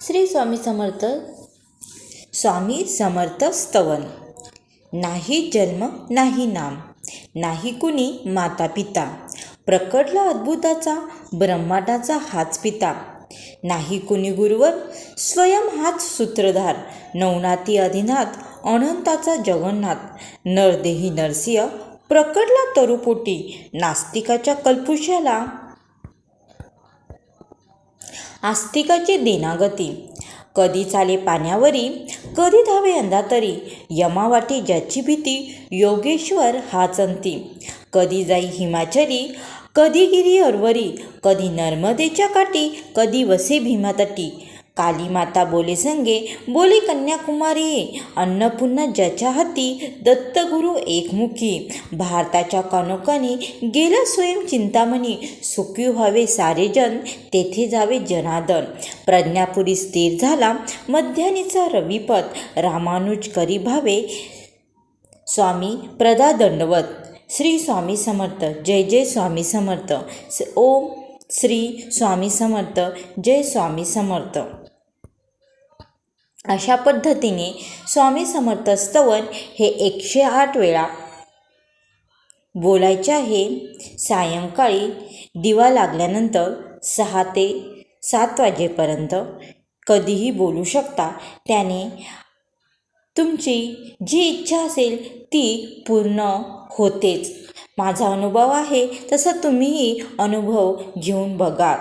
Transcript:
श्री स्वामी समर्थ स्वामी समर्थ स्तवन. नाही जन्म नाही नाम नाही कुणी माता पिता प्रकटला अद्भुताचा ब्रह्मांडाचा हाच पिता. नाही कुणी गुरुवर स्वयं हाच सूत्रधार. नवनाथी अधिनाथ अनंताचा जगन्नाथ. नरदेही नरसिंह प्रकटला तरुपोटी. नास्तिकाच्या कल्पुशाला आस्तिकाची दिनागती. कधी चाले पाण्यावरी कधी धावे अंधातरी यमावाटी ज्याची भीती योगेश्वर हाच अंती कधी जाई हिमाचली कधी गिरी अरवरी कधी नर्मदेच्या काठी कधी वसे भीमातटी. काली माता बोले संगे बोले कन्याकुमारी अन्नपूर्णा ज्याच्या हाती दत्तगुरु एकमुखी भारताच्या कानोकानी गेला स्वयं चिंतामणी सुखी व्हावे सारे जन तेथे जावे जनादन प्रज्ञापुरी स्थिर झाला मध्यानीचा रविपद रामानुज करी भावे स्वामी प्रदा दंडवत श्री स्वामी समर्थ जय जय स्वामी समर्थ ओम श्री स्वामी समर्थ जय स्वामी समर्थ. अशा पद्धतीने स्वामी समर्थ स्तवन हे एकशे आठ वेळा बोलायचे आहे. सायंकाळी दिवा लागल्यानंतर सहा ते सात वाजेपर्यंत कधीही बोलू शकता. त्याने तुमची जी इच्छा असेल ती पूर्ण होतेच. माझा अनुभव आहे तसा तुम्हीही अनुभव घेऊन बघा